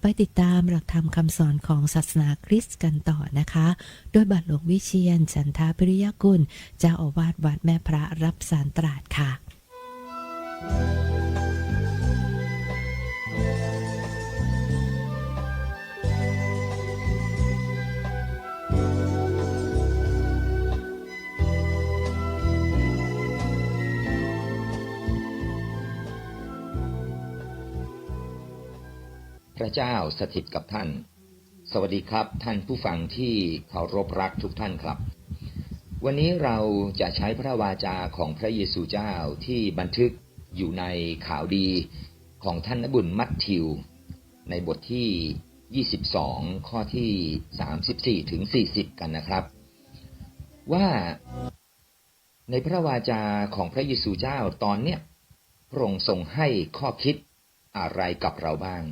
ไปติดตามหลักธรรมคำสอนของศาสนาคริสต์กันต่อนะคะ โดยบัตรหลวงวิเชียนจันทาปริยกุลเจ้าอาวาสวัดแม่พระรับสารตราดค่ะ พระเจ้าสถิตกับท่าน สวัสดีครับ ท่านผู้ฟังที่เคารพรักทุกท่านครับ วันนี้เราจะใช้พระวาจาของพระเยซูเจ้าที่บันทึกอยู่ในข่าวดีของท่านนบุญมัทธิว ในบทที่ 22 ข้อที่ 34 ถึง 40 กันนะครับ ว่าในพระวาจาของพระเยซูเจ้าตอนเนี้ยพระองค์ทรงให้ข้อคิดอะไรกับเราบ้าง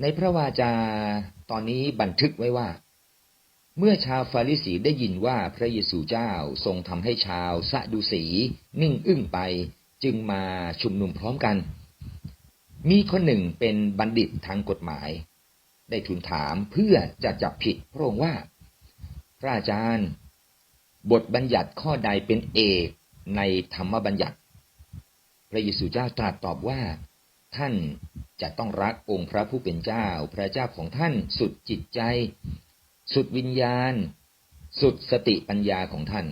ในพระวาจาตอนนี้บันทึกไว้ว่า เมื่อชาวฟาริสีได้ยินว่าพระเยซูเจ้าทรงทำให้ชาวซะดูสีนิ่งอึ้งไปจึงมาชุมนุมพร้อมกัน มีคนหนึ่งเป็นบัณฑิตทางกฎหมาย ได้ทูลถามเพื่อจะจับผิดพระองค์ว่า พระอาจารย์ บทบัญญัติข้อใดเป็นเอกในธรรมบัญญัติ พระเยซูเจ้าตรัสตอบว่า ท่านจะต้องรักองค์พระผู้เป็นเจ้า พระเจ้าของท่านสุดจิตใจ สุดวิญญาณ สุดสติปัญญาของท่าน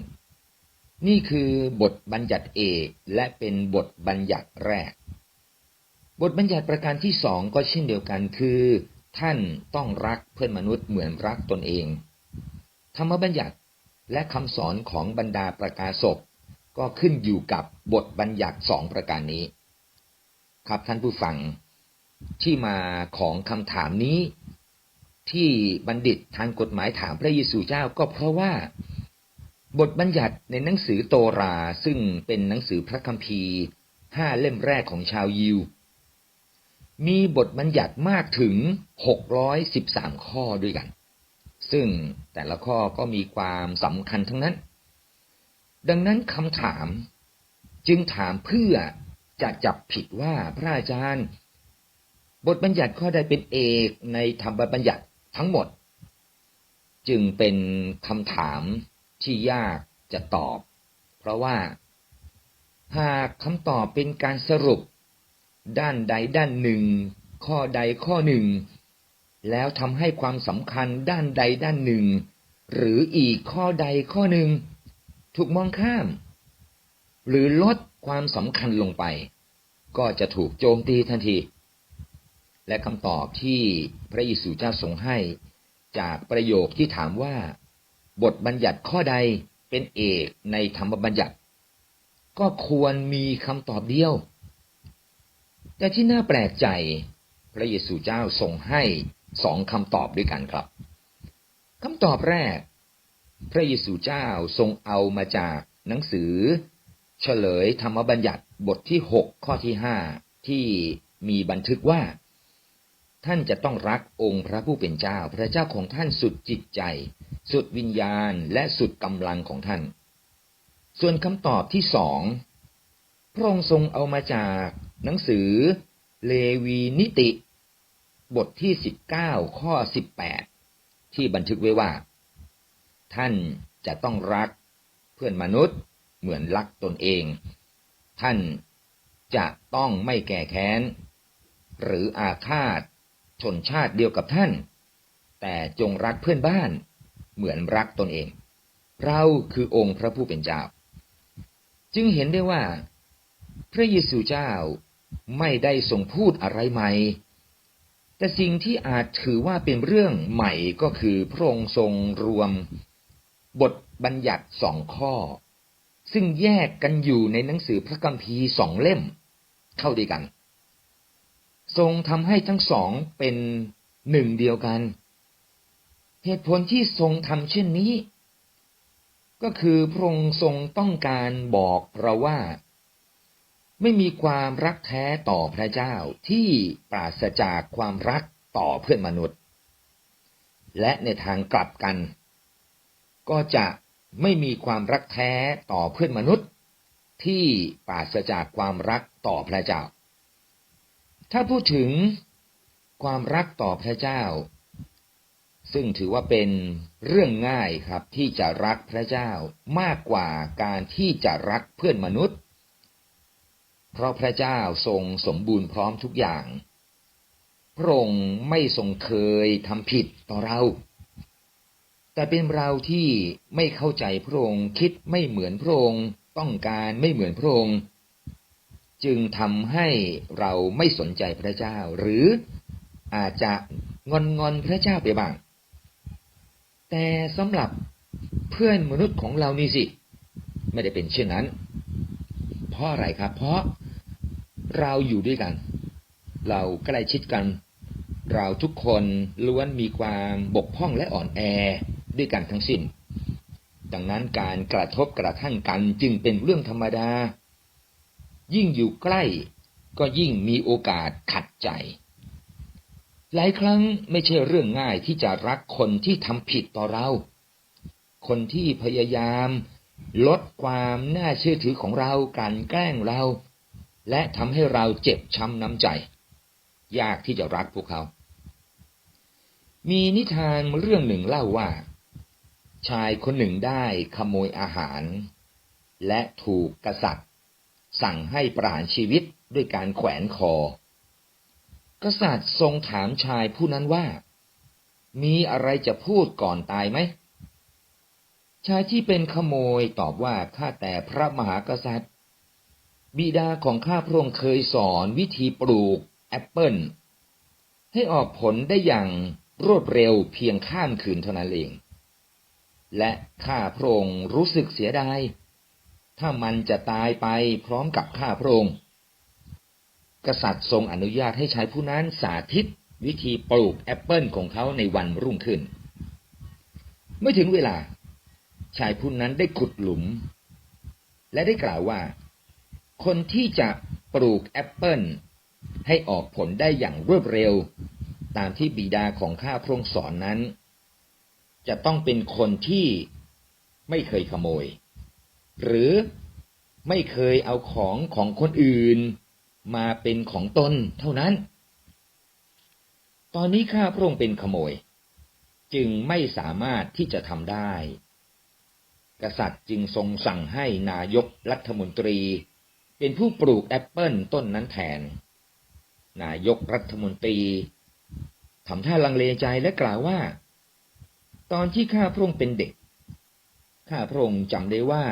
นี่คือบทบัญญัติเอกและเป็นบทบัญญัติแรก บทบัญญัติประการที่สองก็เช่นเดียวกันคือ ท่านต้องรักเพื่อนมนุษย์เหมือนรักตนเอง ธรรมบัญญัติและคำสอนของบรรดาประกาศกก็ขึ้นอยู่กับบทบัญญัติสองประการนี้ ครับท่านผู้ฟังที่มาของคำถามนี้ ที่บัณฑิตทางกฎหมายถามพระเยซูเจ้าก็เพราะว่า บทบัญญัติในหนังสือโตราซึ่งเป็นหนังสือพระคัมภีร์ห้าเล่มแรกของชาวยิว มีบทบัญญัติมากถึง 613 ข้อด้วยกัน ซึ่งแต่ละข้อก็มีความสำคัญทั้งนั้น ดังนั้นคำถามจึงถามเพื่อ จะจับผิดว่าพระอาจารย์ บทบัญญัติข้อใดเป็นเอกในธรรมบัญญัติทั้งหมด จึงเป็นคำถามที่ยากจะตอบ เพราะว่า หากคำตอบเป็นการสรุป ด้านใดด้านหนึ่ง ข้อใดข้อหนึ่ง แล้วทำให้ความสำคัญด้านใดด้านหนึ่ง หรืออีกข้อใดข้อหนึ่ง ถูกมองข้าม หรือลดความสำคัญลงไป ก็จะถูกโจมตีทันที และคำตอบที่พระเยซูเจ้าทรงให้จากประโยคที่ถามว่า บทบัญญัติข้อใดเป็นเอกในธรรมบัญญัติ ก็ควรมีคำตอบเดียว แต่ที่น่าแปลกใจ พระเยซูเจ้าทรงให้สองคำตอบด้วยกันครับคำตอบแรก พระเยซูเจ้าทรงเอามาจากหนังสือ เฉลยธรรมบัญญัติบทที่หกข้อที่ห้าที่มีบันทึกว่า ท่านจะต้องรักองค์พระผู้เป็นเจ้า พระเจ้าของท่านสุดจิตใจ สุดวิญญาณและสุดกำลังของท่าน ส่วนคำตอบที่สองพระองค์ทรงเอามาจากหนังสือเลวีนิติ บทที่สิบเก้าข้อสิบแปดที่บันทึกไว้ว่า ท่านจะต้องรักเพื่อนมนุษย์ เหมือนรักตนเอง ท่านจะต้องไม่แก่แค้น หรืออาฆาตชนชาติเดียวกับท่าน แต่จงรักเพื่อนบ้าน เหมือนรักตนเอง เราคือองค์พระผู้เป็นเจ้า จึงเห็นได้ว่า พระเยซูเจ้าไม่ได้ทรงพูดอะไรใหม่ แต่สิ่งที่อาจถือว่าเป็นเรื่องใหม่ก็คือพระองค์ทรงรวม บทบัญญัติสองข้อ ซึ่งแยกกันอยู่ในหนังสือพระคัมภีร์สองเล่ม เข้าด้วยกัน ทรงทำให้ทั้งสองเป็นหนึ่งเดียวกัน เหตุผลที่ทรงทำเช่นนี้ ก็คือพระองค์ทรงต้องการบอกเราว่า ไม่มีความรักแท้ต่อพระเจ้าที่ปราศจากความรักต่อเพื่อนมนุษย์ และในทางกลับกัน ก็จะ ไม่มีความรักแท้ต่อเพื่อนมนุษย์ ที่ปราศจากความรักต่อพระเจ้า ถ้าพูดถึงความรักต่อพระเจ้า ซึ่งถือว่าเป็นเรื่องง่ายครับที่จะรักพระเจ้ามากกว่าการที่จะรักเพื่อนมนุษย์ เพราะพระเจ้าทรงสมบูรณ์พร้อมทุกอย่าง พระองค์ไม่ทรงเคยทำผิดต่อเรา แต่เป็นเราที่ไม่เข้าใจพระองค์คิดไม่เหมือนพระองค์ต้องการไม่เหมือนพระองค์ จึงทำให้เราไม่สนใจพระเจ้า หรืออาจจะงอนงอนพระเจ้าไปบ้าง แต่สำหรับเพื่อนมนุษย์ของเรานี่สิ ไม่ได้เป็นเช่นนั้น เพราะอะไรครับ เพราะเราอยู่ด้วยกัน เราใกล้ชิดกัน เราทุกคนล้วนมีความบกพร่องและอ่อนแอ ด้วยกันทั้งสิ้น ดังนั้นการกระทบกระทั่งกันจึงเป็นเรื่องธรรมดา ยิ่งอยู่ใกล้ก็ยิ่งมีโอกาสขัดใจ หลายครั้งไม่ใช่เรื่องง่ายที่จะรักคนที่ทำผิดต่อเรา คนที่พยายามลดความน่าเชื่อถือของเรากลั่นแกล้งเรา และทำให้เราเจ็บช้ำน้ำใจ ยากที่จะรักพวกเขา มีนิทานเรื่องหนึ่งเล่าว่า ชายคนหนึ่งได้ขโมยอาหาร และถูกกษัตริย์ สั่งให้ประหารชีวิตด้วยการแขวนคอ กษัตริย์ทรงถามชายผู้นั้นว่า มีอะไรจะพูดก่อนตายไหม ชายที่เป็นขโมยตอบว่าข้าแต่พระมหากษัตริย์ บิดาของข้าพระองค์เคยสอนวิธีปลูกแอปเปิลให้ออกผลได้อย่างรวดเร็วเพียงข้ามคืนเท่านั้นเอง และข้าพระองค์รู้สึกเสียดาย ถ้ามันจะตายไปพร้อมกับข้าพระองค์ กษัตริย์ทรงอนุญาตให้ชายผู้นั้นสาธิตวิธีปลูกแอปเปิลของเขาในวันรุ่งขึ้นเมื่อถึงเวลา ชายผู้นั้นได้ขุดหลุม และได้กล่าวว่า คนที่จะปลูกแอปเปิลให้ออกผลได้อย่างรวดเร็ว ตามที่บิดาของข้าพระองค์สอนนั้น จะต้องเป็นคนที่ไม่เคยขโมย หรือไม่เคยเอาของของคนอื่นมาเป็นของตนเท่านั้น ตอนนี้ข้าพระองค์เป็นขโมย จึงไม่สามารถที่จะทำได้ กษัตริย์จึงทรงสั่งให้นายกรัฐมนตรี เป็นผู้ปลูกแอปเปิลต้นนั้นแทน นายกรัฐมนตรีทำท่าลังเลใจและกล่าวว่า ตอนที่ข้าพระองค์เป็นเด็ก ข้าพระองค์จำได้ว่า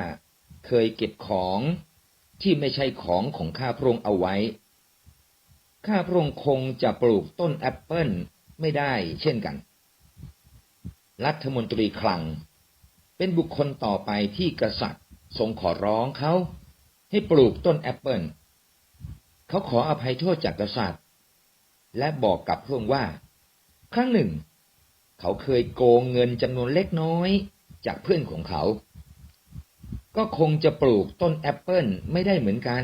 เคยเก็บของที่ไม่ใช่ของของข้าพระองค์เอาไว้ ข้าพระองค์คงจะปลูกต้นแอปเปิลไม่ได้เช่นกัน รัฐมนตรีคลัง เป็นบุคคลต่อไปที่กษัตริย์ทรงขอร้องเขาให้ปลูกต้นแอปเปิลเขาขออภัยโทษจากกษัตริย์ และบอกกับพระองค์ว่า ครั้งหนึ่ง เขาเคยโกงเงินจำนวนเล็กน้อยจากเพื่อนของเขา ก็คงจะปลูกต้นแอปเปิลไม่ได้เหมือนกัน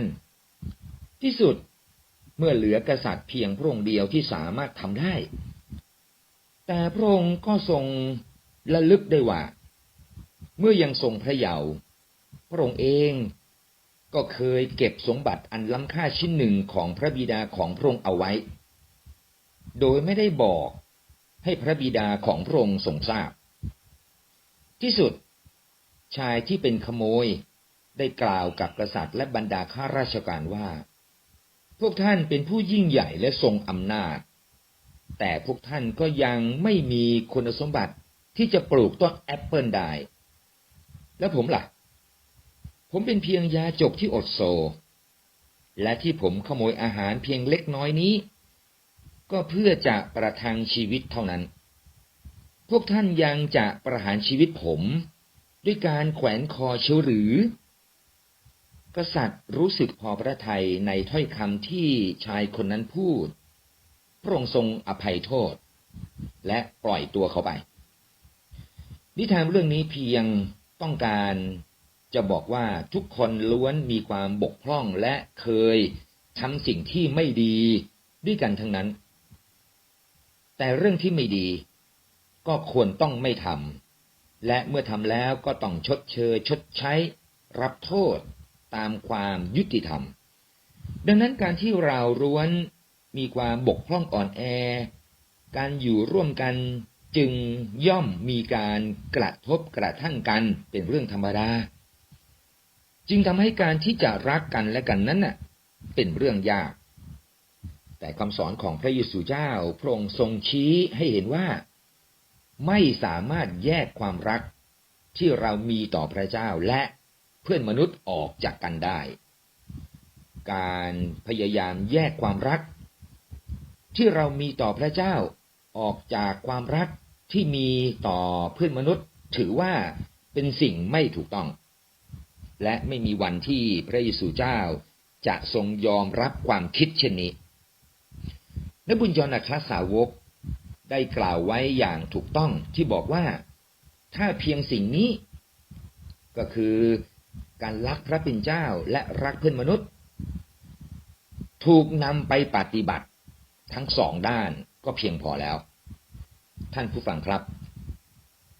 ที่สุดเมื่อเหลือกษัตริย์เพียงพระองค์เดียวที่สามารถทำได้ แต่พระองค์ก็ทรงระลึกได้ว่า เมื่อยังทรงพระเยาว์พระองค์เองก็เคยเก็บสมบัติอันล้ำค่าชิ้นหนึ่งของพระบิดาของพระองค์เอาไว้ โดยไม่ได้บอก ให้พระบิดาของพระองค์ทรงทราบ ที่สุดชายที่เป็นขโมยได้กล่าวกับกษัตริย์และบรรดาข้าราชการว่า พวกท่านเป็นผู้ยิ่งใหญ่และทรงอำนาจ แต่พวกท่านก็ยังไม่มีคุณสมบัติที่จะปลูกต้นแอปเปิลได้ แล้วผมล่ะ ผมเป็นเพียงยาจกที่อดโซ และที่ผมขโมยอาหารเพียงเล็กน้อยนี้ ก็เพื่อจะประทังชีวิตเท่านั้น พวกท่านยังจะประหารชีวิตผม ด้วยการแขวนคอเชียวหรือ กษัตริย์รู้สึกพอพระทัยในถ้อยคำที่ชายคนนั้นพูด พระองค์ทรงอภัยโทษ และปล่อยตัวเขาไป นิทานเรื่องนี้เพียงต้องการจะบอกว่าทุกคนล้วนมีความบกพร่องและเคยทำสิ่งที่ไม่ดีด้วยกันทั้งนั้น แต่เรื่องที่ไม่ดี ก็ควรต้องไม่ทำและเมื่อทำแล้วก็ต้องชดเชยชดใช้ รับโทษตามความยุติธรรม ดังนั้นการที่เราล้วนมีความบกพร่องอ่อนแอ การอยู่ร่วมกันจึงย่อมมีการกระทบกระทั่งกันเป็นเรื่องธรรมดา จึงทำให้การที่จะรักกันและกันนั้นน่ะ เป็นเรื่องยาก แต่คำสอนของพระเยซูเจ้าพระองค์ทรงชี้ให้เห็นว่า ไม่สามารถแยกความรักที่เรามีต่อพระเจ้าและเพื่อนมนุษย์ออกจากกันได้ การพยายามแยกความรัก ที่เรามีต่อพระเจ้าออกจากความรักที่มีต่อเพื่อนมนุษย์ ถือว่าเป็นสิ่งไม่ถูกต้อง และไม่มีวันที่พระเยซูเจ้าจะทรงยอมรับความคิดเช่นนี้ นบุญยนอัครสาวกได้กล่าวไว้อย่างถูกต้องที่บอกว่า ถ้าเพียงสิ่งนี้ ก็คือการรักพระเป็นเจ้าและรักเพื่อนมนุษย์ ถูกนำไปปฏิบัติทั้งสองด้านก็เพียงพอแล้ว ท่านผู้ฟังครับ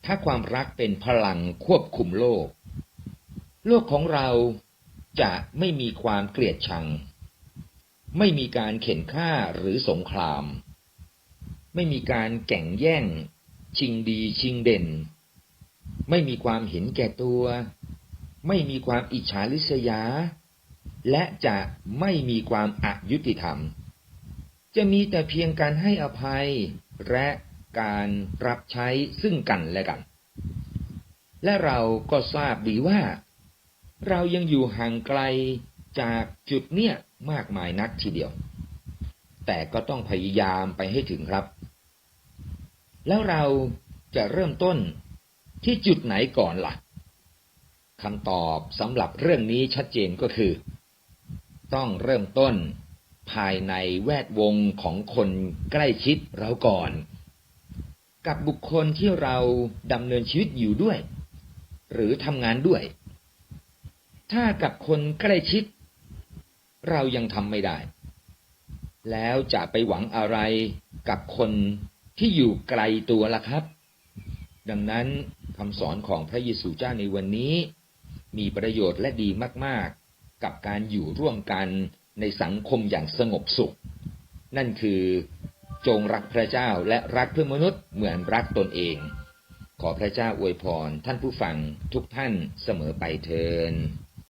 ถ้าความรักเป็นพลังควบคุมโลก โลกของเราจะไม่มีความเกลียดชัง ไม่มีการเข็นฆ่าหรือสงคราม ไม่มีการแก่งแย่ง ชิงดีชิงเด่น ไม่มีความเห็นแก่ตัว ไม่มีความอิจฉาริษยา และจะไม่มีความอายุติธรรม จะมีแต่เพียงการให้อภัยและการรับใช้ซึ่งกันและกัน และเราก็ทราบดีว่า เรายังอยู่ห่างไกลจากจุดเนี้ย มากมายนักทีเดียว แต่ก็ต้องพยายามไปให้ถึงครับ แล้วเราจะเริ่มต้นที่จุดไหนก่อนละ่ะคำตอบสำหรับเรื่องนี้ชัดเจนก็คือ ต้องเริ่มต้นภายในแวดวงของคนใกล้ชิดเราก่อน กับบุคคลที่เราดำเนินชีวิตอยู่ด้วย หรือทำงานด้วย ถ้ากับคนใกล้ชิด เรายังทำไม่ได้ แล้วจะไปหวังอะไรกับคนที่อยู่ไกลตัวล่ะครับ ดังนั้นคำสอนของพระเยซูเจ้าในวันนี้ มีประโยชน์และดีมาก ๆ กับการอยู่ร่วมกันในสังคมอย่างสงบสุข นั่นคือจงรักพระเจ้าและรักเพื่อนมนุษย์เหมือนรักตนเอง ขอพระเจ้าอวยพรท่านผู้ฟังทุกท่านเสมอไปเทิน